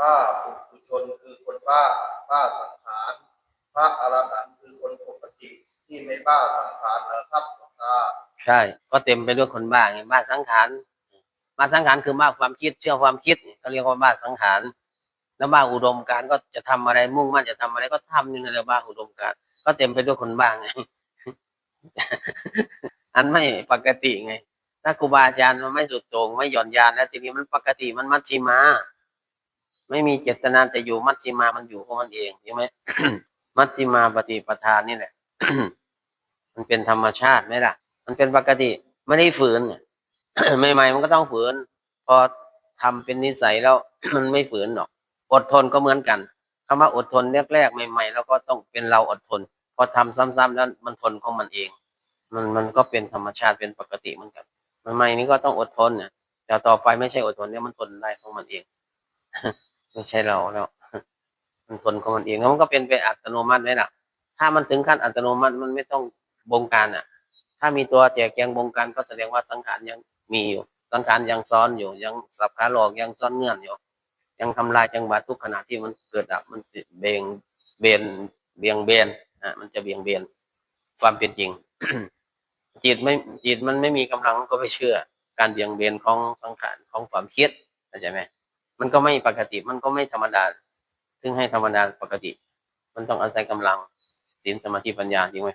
พระปุถุชนคือคนบ้าบ้าสังขาร พระอรหันต์คือคนปกติที่ไม่บ้าสังขารเหรอครับหลวงตาใช่ ก็เต็มไปด้วยคนบ้าไงบ้าสังขารบ้าสังขารคือบ้าความคิดเชื่อความคิดเขาเรียกว่าบ้าสังขารแล้วบ้าอุดมการก็จะทำอะไรมุ่งมั่นจะทำอะไรก็ทำนี่นั่นแหละบ้าอุดมการก็เต็มไปด้วยคนบ้าไงอันไม่ปกติไงถ้าครูบาอาจารย์มันไม่สุดโต่งไม่หย่อนยานแล้วทีนี้มันปกติมันมัชชิมา ไม่มีเจตนาจะอยู่มัชชิมามันอยู่ของมันเองใช่ไหมมัชชิมาปฏิปทานนี่แหละ มันเป็นธรรมชาติไหมล่ะ มันเป็นปกติไม่ได้ฝืนใหม่ๆมันก็ต้องฝืน พอทำเป็นนิสัยแล้วมันไม่ฝืนหรอก อดทนก็เหมือนกันคำว่าอดทนแรกๆใหม่ๆแล้วก็ต้องเป็นเราอดทน พอทำซ้ำๆแล้วมันทนของมันเอง มันมันก็เป็นธรรมชาติเป็นปกติเหมือนกันใหม่ๆนี้ก็ต้องอดทนเนี่ยแต่ต่อไปไม่ใช่อดทนเนี่ยมันทนได้ของมันเอง ไม่ใช่เราแล้วมันทนของมันเองแล้วมันก็เป็นไปอัตโนมัติไหมล่ะ ถ้ามันถึงขั้นอัตโนมัติมันไม่ต้องบงการอะ ถ้ามีตัวแจกแจงบงการก็แสดงว่าสังขารยังมีอยู่ สังขารยังซ้อนอยู่ ยังสับขาหลอกยังซ้อนเงื่อนอยู่ ยังทำลายจังหวะทุกขณะที่มันเกิดดับมันเบงเบนเบียงเบนอะมันจะเบียงเบนความเป็นจริง จิตไม่จิตมันไม่มีกำลังก็ไม่เชื่อ การเบี่ยงเบนของสังขารของความคิดเข้าใจไหม มันก็ไม่ปกติ มันก็ไม่ธรรมดา ซึ่งให้ธรรมดาปกติ มันต้องอาศัยกำลังศีลสมาธิปัญญาจริงไหม